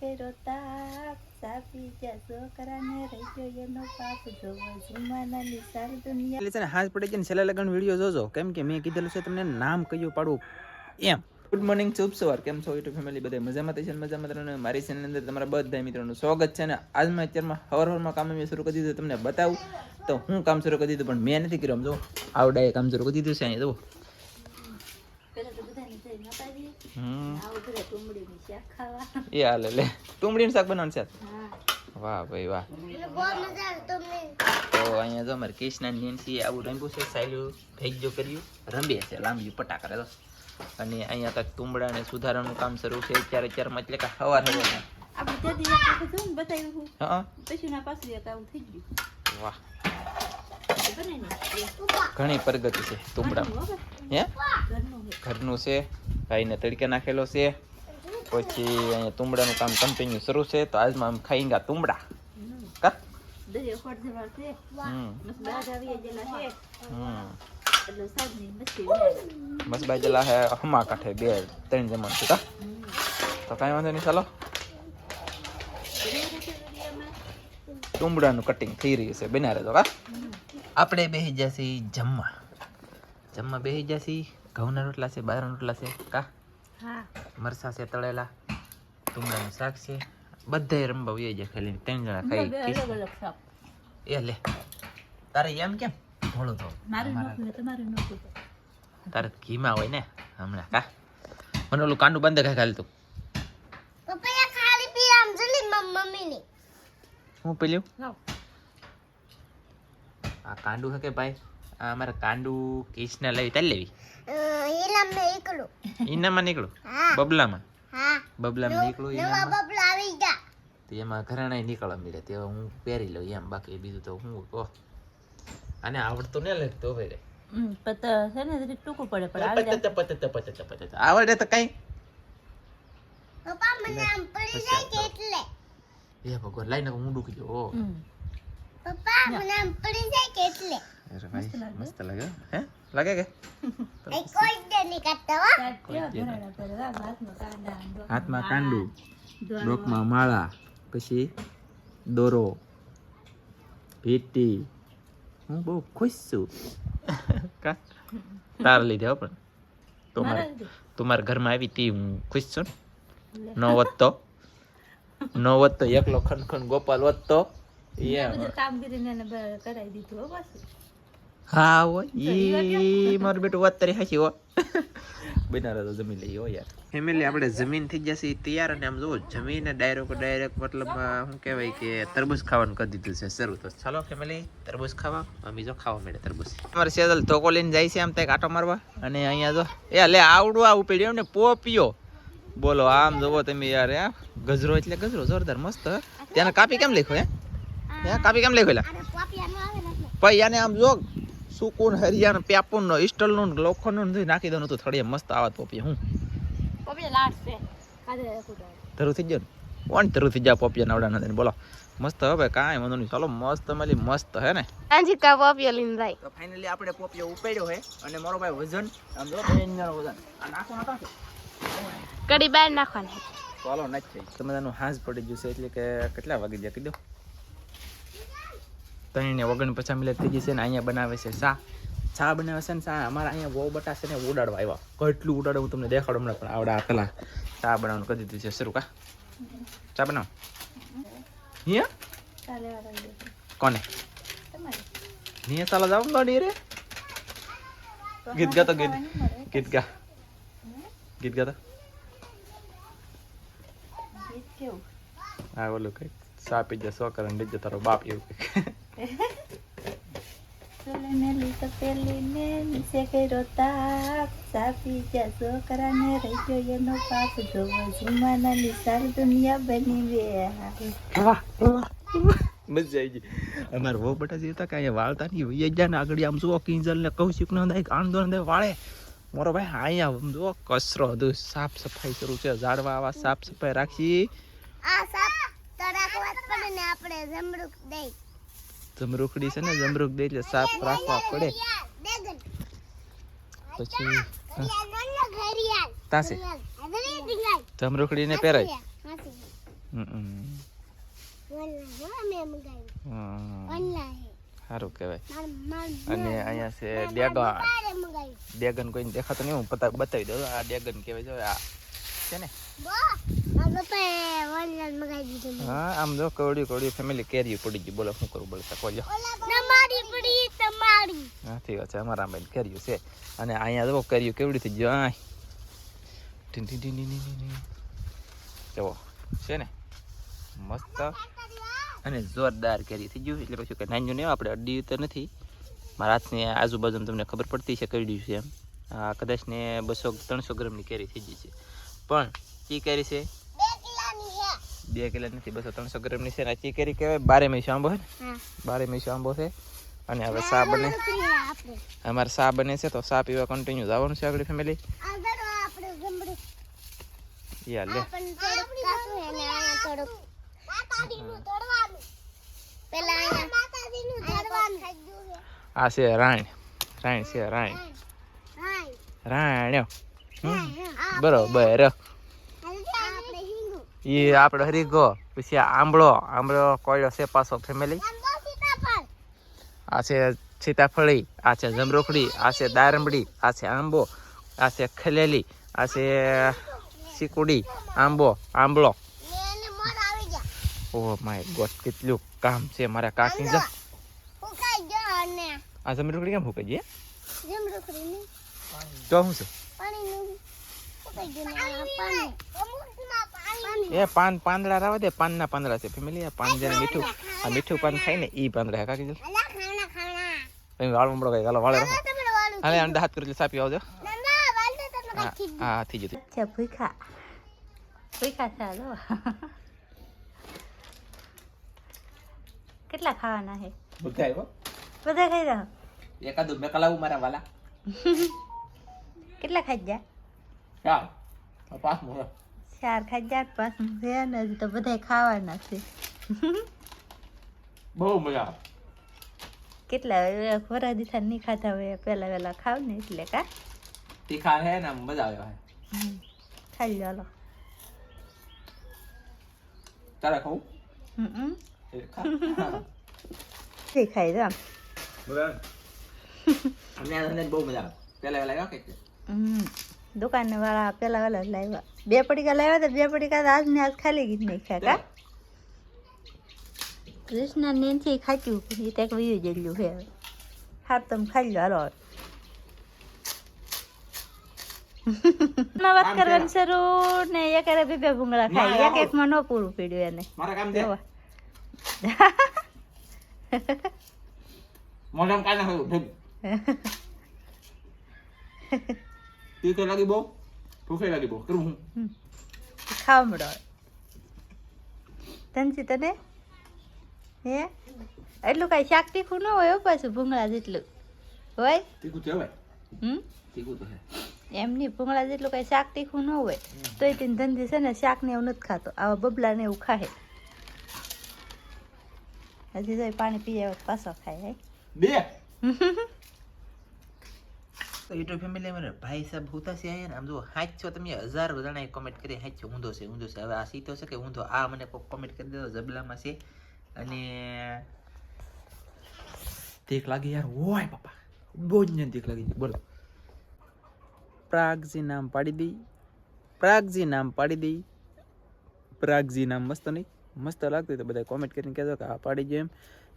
કર્યો તાપ સાપી જા છોકરાને રહી ગયો એનો પાપ જોવો જુમાનાની સારી દુનિયા એટલે છે ને હાથ પડી જાય ને છેલ્લા લગન વીડિયો જોજો. કેમ કે મેં કીધેલું છે તમને નામ કયું પાડવું એમ. ગુડ મોર્નિંગ શુભ સવાર. કેમ છો યુટ્યુબ ફેમિલી બધા મજામાં થઈ છે ને મજામાં રહેવાનું. મારી ચેનલ અંદર તમારા બધા મિત્રોનું સ્વાગત છે ને આજમાં અત્યારમાં હવાર હવારમાં કામ મેં શરૂ કરી દીધું તમને બતાવું. તો હું કામ શરૂ કરી દીધું પણ મેં નથી કર્યું જો આવડાએ કામ શરૂ કરી દીધું છે અહીંયા જુઓ પેલા તો બધાને જઈ માતાજી હમ આવું ઘરે ડુંગળીની શાક ખાવા એ હાલે લે. ટુમડીનું શાક બનાવવાનું છે વાહ ભાઈ વાહ. તો અહીંયા જો અમારે કૃષ્ણ નેન્સી આવું રમ્યું છે સાયલું ભેગજો કર્યું. રમીએ છે લાંબી પટા તો અને અહીંયા તક તુંબડા ને સુધારાનું કામ શરૂ છે અત્યારે અત્યારમાં એટલે કે સવાર હવારમાં આપણે તે દિવસ વખત બતાવ્યું હું. હા પછી ના પાછું એક આવું થઈ ગયું. વાહ. એ બને ને. એ ઘણી પ્રગતિ છે ઘરનું હે. ઘરનું છે. ભાઈને તડકે નાખેલો છે. પછી અહીંયા તુંબડાનું કામ કન્ટિન્યુ શરૂ છે. તો આજમાં આમ ખાઈંગા તુંબડા. હમ. કા દરિયો ખોટ હમ. મસ્ત બાજ આવી ગયેલા છે. હમ. એટલે સાંજની મસ્તી બનાવી. બસ બાજેલા હે હમા કાંઠે બે ત્રણ જમણ છે તો કાંઈ વાંધો નહીં ચાલો. તુંબડાનું કટિંગ થઈ રહ્યું છે. બના તો કા? આપણે બેસી જશે જમવા. જમવા બેસી જશે. ઘઉંના રોટલા છે બાજરાના રોટલા છે કા? હા. મરસા છે તળેલા તુંબડાનું શાક છે. બધા રમવા વહી જાય ખાલી ત્રણ જણા ખાઈ એ લે. તારે એમ કેમ? ભોળું તો તારે ઘીમાં હોય ને હમણાં કા? મને ઓલું કાંડું બંધ ખાઈ ખાલી તું. પપૈયા ખાલી પી આમ જલી મમ્મીની. હું પેલું આ કાંડું હે કે ભાઈ? આ અમારે કાંડું કૃષ્ણ લેવી તારી લેવી એલા મેં ઈનામાં નીકળું બબલામાં હા બબલામાં નીકળું ઈનામાં બબલા આવી ગયા તો એમાં ઘરાણા નીકળવા મળે તે હું પહેરી લઉં એમ બાકી બીજું તો હું કહો આને આવડતું ને લાગતું હવે રે હમ, છે ને જરીક ટૂંકું પડે પણ આવી જાય. પતત પતત પતત પતત આવડે તો કઈ પપ્પા મને આમ પડી જાય કે એટલે એ ભગવાન લાઈને હું ડૂકી ગયો પપ્પા મને આમ પડી જાય કે એટલે અરે ભાઈ મસ્ત લાગે હે લાગે કે એ કોઈ જ નહીં કાઢતા હો કાંઈક કેવા ઘરેણા કરે, વાહ, હાથમાં કાંડા, ડોકમાં હાથમાં માળા, કાંડું દોરવા. ડોકમાં માળા પછી દોરો ભીટી હું બહુ ખુશ છું કા તાર લીધે હો પણ તો મારે મારા લીધે. તું મારા ઘરમાં આવી તી હું ખુશ છું લે. ને નો વત તો નો વત તો એકલો ખનખન ગોપાલ વત તો મેં એમ બધું કામ કરીને એને બ- કરાવી દીધું હો પાછું. હા હો. ઈ મારું બેટું વાત તારી હાચી હો. બનારા તો જમી લઈએ હો યાર. ફેમિલી આપણે જમીન થઈ જશે તૈયાર અને આમ જુઓ જમીને ડાયરેક્ટ ડાયરેક્ટ મતલબ શું કહેવાય કે તરબૂચ ખાવાનું કરી દીધું છે શરૂ તો. ચાલો ફેમિલી તરબૂચ ખાવા મમ્મી જો ખાવા મળે તરબૂચ. અમારે સેદલ ધોકો લઈને જાય છે આમ ત્યાં કાંટો મારવા. અને અહીંયા જો એ લે આવડું આ ઉપડ્યું ને પોપિયો. બોલો આમ જોવો તમે યાર હે? ગજરો એટલે ગજરો જોરદાર મસ્ત. ત્યાંને કાપી કેમ લખ્યો હે? કાપી કેમ લખ્યો લા? આને પાપિયા નો આવે ને પછી આને આમ જો સુકૂન હરિયાણ પ્યાપુન નો ઇસ્ટલનું ને લોખંડનું ને નાખી દઉં તો થળીએ મસ્ત આવત પોપી હું? લાડ છે. તો. ધરું થઈ ગયો ને? કોણ ધરું થઈ જાય પોપિયા નવડા નથી બોલો. મસ્ત હવે કાંઈ વાંધો નહીં. ચાલો મસ્ત મળી મસ્ત હે ને? આંજી કા પાપિયા લઈને જાય. તો ફાઇનલી આપણે પોપિયો ઉપાડ્યો હે અને મારો ભાઈ વજન આમ જો બેનનો વજન. આ નાખો નતો કડી બહાર નાખવાની. ચાલો નથી થઈ તમે તાનું હાંસ પડી ગયું છે એટલે કે કેટલા વાગી જાય કીધું ત્રણે ઓગણ પચાસ મિનિટ થઈ ગઈ છે ને અહીંયા બનાવે છે શા? શા બનાવે છે ને શા? અમારા અહીંયા બહુ બટા છે ને ઉડાડવા આવ્યા. કેટલું ઉડાડે હું તમને દેખાડું હમણાં પણ આવડા પેલા ચા બનાવવાનું કરી દીધું છે. શરૂ કા? ચા બનાવ. અહીંયા. કોને. નહીં ચાલો જાવ ગાડી રે. ગીત ગાતો ગીત ગીત ગા. ગીત ગાતો. હા ઓલું કઈ સાપી જાય સો કરે તારો બાપ એવું ચૂલે મેલી તો પેલી ને નીચે કર્યો તાપ સાપી જા છોકરાને રહી ગયો એનો પાપ જોવો જુમાનાની સારી દુનિયા બની બે વાહ વાહ મજા આવી ગઈ અમારે વહુ બટા જે હતા કે વાળતા નહીં વૈયા ગયા ને આગળ આમ જુઓ કિંજલ ને કૌશિક નો દાય આંદો વાળે મારો ભાઈ અહીંયા આમ જુઓ કચરો બધું સાફ સફાઈ શરૂ છે ઝાડવા આવા સાફ સફાઈ રાખી આ સાપ તરાક વાત પડે ને આપણે જમરૂક દઈ જમરૂખડી છે ને જમરૂખ દે એટલે સાફ રાખવા પડે. પછી તાસી ઘડિયાળ તાસે ઘડિયાળ જમરૂખડી ને પહેરાય સારું કહેવાય. અને અહીંયા છે ડેગન ડેગન કોઈને દેખાતો નહીં હું પતા બતાવી દઉં. આ ડેગન કહેવાય જો આ છે ને હા આમ જો કવડી કવડી ફેમિલી કેરી પડી ગઈ. બોલો શું કરવું? બોલો શકો લ્યો તમારી પડી તમારી. હા ઠીક છે. અમારા આંબા કેરીયું છે. અને અહીંયા જો કેરીયું કેવડી થઈ ગયો આ ટીન ટીન ટીન ટીન ટીન ટીન. છે ને? મસ્ત. અને જોરદાર કેરી થઈ ગયું. એટલે પછી કે નાન્યું નહીં આપણે અડી તો નથી. મારા હાથની આજુબાજુ તમને ખબર પડતી છે કઈ છે એમ. આ કદાચ ને બસો ત્રણસો ગ્રામની કેરી થઈ ગઈ છે. પણ ચી કેરી છે. બે કિલો નથી બસો ત્રણસો ગ્રામની છે આ ચી કેરી કહેવાય. બારે મહિસો આંબો છે ને? બારે મહિસો આંબો છે. અને હવે સા બને. અમારે સા બને છે તો સા પીવા કન્ટિન્યુ જવાનું છે આગળ ફેમિલી આગળ યા લે. આ છે રાણ. રાણ છે રાણ. રાણ. બરોબર. આપણે એ આપણે હરીગો પછી આંબળો આંબળો કોયડો છે પાછો ફેમિલી આ છે સીતાફળી આ છે જમરોખડી આ છે દારંબડી આ છે આંબો આ છે ખલેલી આ છે ચીકુડી આંબો આંબળો. ને ઓ માય ગોડ કેટલું કામ છે મારા કાકી. જા હું આ જમરોખડી કેમ ફૂકાઈ છે જમરોખડી ને તો શું છે? ગયું પાણી પાણી. એ પાન પાંદડા રાવા દે પાનના પાંદડા છે ફેમિલી આ પાન જેને મીઠું આ મીઠું પાન ખાય ને ઈ પાંદડા કાકી જો અલા ખાણા ખાણા તમે વાળ મમડો કઈ ગાલો વાળે રાખો હાલે અંડા હાથ કરી સાપી આવજો. હા હા થઈ જતી અચ્છા ભૂખા. ભૂખા ચાલો કેટલા ખાવાના છે? બધા આવ્યો? બધા ખાઈ રહ્યા. એકાદું મેં કલાવું મારા વાલા. કેટલા ખાઈ ગયા? ચાલ પાસ મોડો ચાર ખાઈ ગયા પાંચ છે ને હજી તો બધા ખાવાના છે બહુ મજા આવે કેટલા વરા દીથા નહીં ખાતા હોય પહેલા વહેલા ખાવ ને એટલે કા તીખા હે ને આમ મજા આવે હમ. ખાઈ લો હાલો તારે ખાવું હમ હમ. એ ખા તે ખાઈ જામ અમને આ ધંધાની બહુ મજા આવે પેલા વેલા આવ્યા કે હમ દુકાન વાળા પેલા વાળા લાવ્યા. બે પડીકા લાવ્યા તો બે પડીકા તો આજ ને આજ ખાલી ગઈ નહીં કા કૃષ્ણ નેનથી ખાચ્યું પણ એ ત્યાં વયું જેટલું છે હા તમે ખાઈ લો હાલો વાત કરવાની શરૂ ને એક અરે બે ભૂંગળા ખાઈ. એક એક માં ન પૂરું પીડ્યું એને. મારા કામ દેવા. મોઢામાં ના ખાયું તીખે લાગી બહુ ભૂખે લાગી બહુ કરું હું ખાવા મળો તનસી તને હે એટલું કાંઈ શાક તીખું ન હોય પાછું ભૂંગળા જેટલું હોય તીખું ભાઈ હમ તીખું તો છે એમની ભૂંગળા જેટલું કાંઈ શાક તીખું ન હોય તોય તેને ધંધી છે ને શાક ને એવું નથી ખાતો આવા બબલા ને એવું ખાય હજી તો પાણી પી આવે પાછો ખાય બે તો યુટ્યુબ ફેમિલી મારે ભાઈ સાહેબ, હોતા છે ને? આમ જો હાચ તમે, હજાર જણાએ કોમેન્ટ કરી હાચ ઊંધો છે ઊંધો છે. હવે આ સીતો છે કે ઊંધો, આ મને કોમેન્ટ કરી દેજો, જબલામાં છે. અને તેક લાગે યાર હોય પપ્પા બહુ જ તેક લાગી. બોલો. પ્રાગજી નામ પાડી દઈ, પ્રાગજી નામ પાડી દઈ. પ્રાગજી નામ મસ્ત નહીં, મસ્ત લાગતું તો બધા કોમેન્ટ કરીને કહેજો કે આ પાડી ગયો એમ.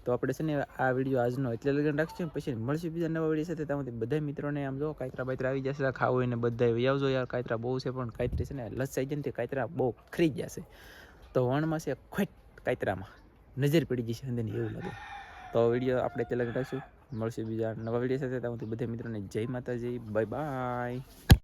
તો આપણે છે ને આ વીડિયો આજનો એટલે લગન રાખશું. પછી મળશું બીજા નવા વીડિયો સાથે. ત્યાંથી બધા મિત્રોને આમ જો કાયતરા બાયતરા આવી જશે ખાવું ને બધા આવજો યાર. કાયતરા બહુ છે, પણ કાયતરી છે ને લસાઈ જાય ને કાયતરા બહુ ખરી જશે. તો વણમાં છે ખોટ કાયતરામાં. નજર પડી જશે અંદરની એવું લાગે. તો વીડિયો આપણે તે લગન રાખશું. મળશે બીજા નવા વીડિયો સાથે. ત્યાંથી બધા મિત્રોને જય માતાજી. Bye bye.